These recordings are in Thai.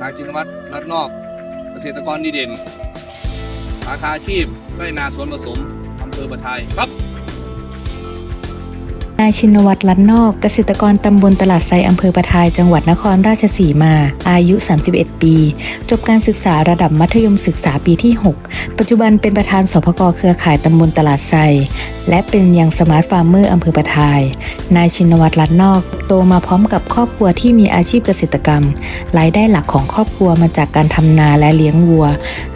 นายชินวัตรรัตนอก เกษตรกรดีเด่น สาขาอาชีพไรนาสวนผสมอำเภอประทายครับ นายชินวัตรลัดนอกเกษตรกรตำบลตลาดไซอำเภอประทายจังหวัดนครราชสีมา อายุ 31 ปี จบการศึกษาระดับมัธยมศึกษาปีที่ 6ปัจจุบันเป็นประธานสพกเครือข่ายตำบลตลาดไซและเป็นยังสมาร์ทฟาร์มเมอร์อำเภอประทาย นายชินวัตรลัดนอก โตมาพร้อมกับครอบครัวที่มีอาชีพเกษตรกรรม รายได้หลักของครอบครัวมาจากการทำนาและเลี้ยงวัว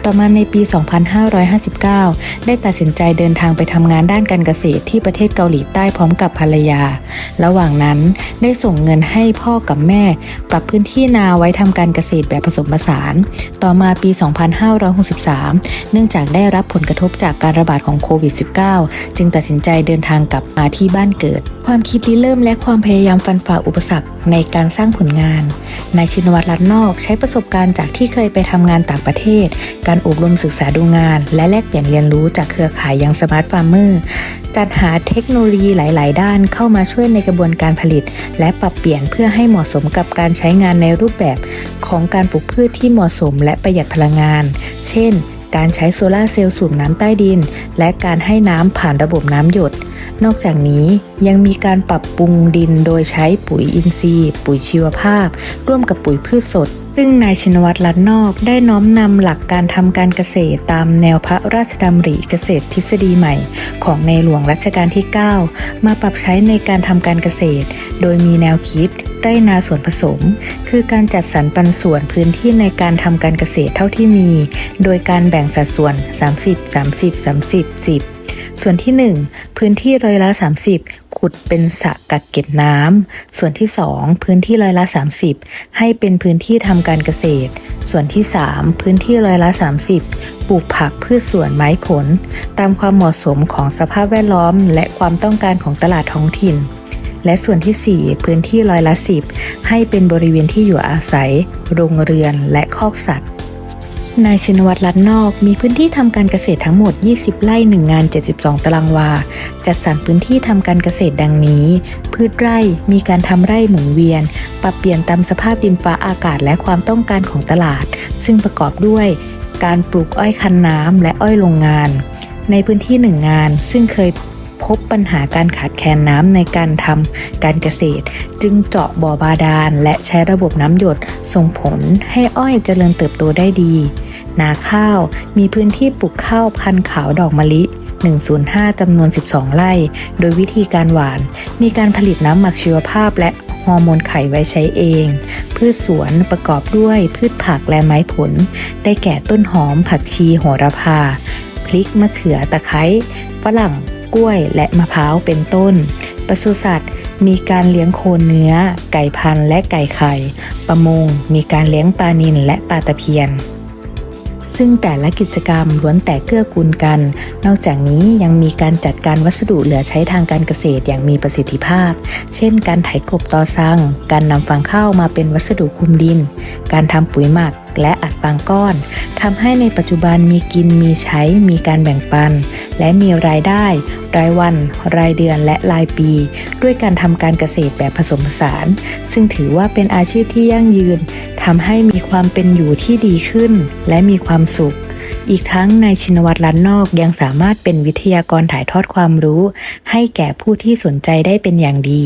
ต่อมาในปี 2559 ได้ตัดสินใจเดินทางไปทำงานด้านการเกษตรที่ประเทศเกาหลีใต้พร้อมกับภรรยา ระหว่างนั้นได้ส่งเงินให้พ่อกับแม่ ปรับพื้นที่นาไว้ทำการเกษตรแบบผสมผสาน ต่อมาปี 2563เนื่องจากได้รับผลกระทบจากการระบาดของโควิด -19 จึงตัดสินใจเดินทางกลับมาที่บ้านเกิด ความคิดริเริ่มและความพยายามฟันฝ่าอุปสรรคในการสร้างผลงาน นายชินวัตรลัดนอกใช้ประสบการณ์จากที่เคยไปทำงานต่างประเทศ การอบรมศึกษาดูงาน และแลกเปลี่ยนเรียนรู้จากเครือข่ายยังสมาร์ทฟาร์มเมอร์จัดหาเทคโนโลยีหลาย ๆ ด้านเข้ามาช่วยในกระบวนการผลิต และปรับเปลี่ยนเพื่อให้เหมาะสมกับการใช้งานในรูปแบบของการปลูกพืชที่เหมาะสมและประหยัดพลังงาน เช่น การใช้โซลาเซลล์สูบน้ำใต้ดิน และการให้น้ำผ่านระบบน้ำหยด นอกจากนี้ยังมีการปรับปรุงดินโดยใช้ปุ๋ยอินทรีย์ ปุ๋ยชีวภาพ ร่วมกับปุ๋ยพืชสดซึ่งนายชินวัตรลัดนอกได้น้อมนำหลักการทำการเกษตรตามแนวพระราชดำริเกษตรทฤษฎีใหม่ ของในหลวงรัชกาลที่ 9 มาปรับใช้ในการทำการเกษตร โดยมีแนวคิดไร่นาส่วนผสม คือการจัดสรรปันส่วนพื้นที่ในการทำการเกษตรเท่าที่มี โดยการแบ่งสัดส่วน 30 30 30 10 ส่วนที่ 1 พื้นที่ร้อยละ 30 ขุดเป็นสระกักเก็บน้ำ ส่วนที่ 2 พื้นที่ร้อยละ 30 ให้เป็นพื้นที่ทำการเกษตร ส่วนที่ 3 พื้นที่ร้อยละ 30 ปลูกผักพืชสวนไม้ผล ตามความเหมาะสมของสภาพแวดล้อม และความต้องการของตลาดท้องถิ่น และส่วนที่ 4 พื้นที่ร้อยละ 10 ให้เป็นบริเวณที่อยู่อาศัย โรงเรือนและคอกสัตว์นายชินวัตรลัดนอกมีพื้นที่ทำการเกษตรทั้งหมด 20 ไร่ 1 งาน 72 ตารางวา จัดสรรพื้นที่ทำการเกษตรดังนี้ พืชไร่มีการทำไร่หมุนเวียน ปรับเปลี่ยนตามสภาพดินฟ้าอากาศและความต้องการของตลาด ซึ่งประกอบด้วยการปลูกอ้อยคันน้ำและอ้อยโรงงาน ในพื้นที่หนึ่งงานซึ่งเคย พบปัญหาการขาดแคลนน้ำในการทำการเกษตร จึงเจาะบ่อบาดาลและใช้ระบบน้ำหยดส่งผลให้อ้อยเจริญเติบโตได้ดี นาข้าวมีพื้นที่ปลูกข้าวพันธุ์ขาวดอกมะลิ105 จำนวน 12 ไร่ โดยวิธีการหวาน มีการผลิตน้ำหมักชีวภาพและฮอร์โมนไข่ไว้ใช้เอง พืชสวนประกอบด้วยพืชผักและไม้ผล ได้แก่ต้นหอมผักชีโหระพา พริกมะเขือตะไคร้ฝรั่ง กล้วยและมะพร้าวเป็นต้น ปศุสัตว์มีการเลี้ยงโคเนื้อ ไก่พันธุ์และไก่ไข่ ประมง มีการเลี้ยงปลานิลและปลาตะเพียน ซึ่งแต่ละกิจกรรมล้วนแต่เกื้อกูลกัน นอกจากนี้ยังมีการจัดการวัสดุเหลือใช้ทางการเกษตรอย่างมีประสิทธิภาพ เช่น การไถกบตอซัง การนำฟางข้าวมาเป็นวัสดุคุมดิน การทำปุ๋ยหมัก และอัดฟางก้อนทำให้ในปัจจุบันมีกินมีใช้ มีการแบ่งปัน และมีรายได้ รายวัน รายเดือนและรายปี ด้วยการทำการเกษตรแบบผสมผสาน ซึ่งถือว่าเป็นอาชีพที่ยั่งยืนทำให้มีความเป็นอยู่ที่ดีขึ้น และมีความสุขอีกทั้งนายชินวัตรลันนอกยังสามารถเป็นวิทยากรถ่ายทอดความรู้ ให้แก่ผู้ที่สนใจได้เป็นอย่างดี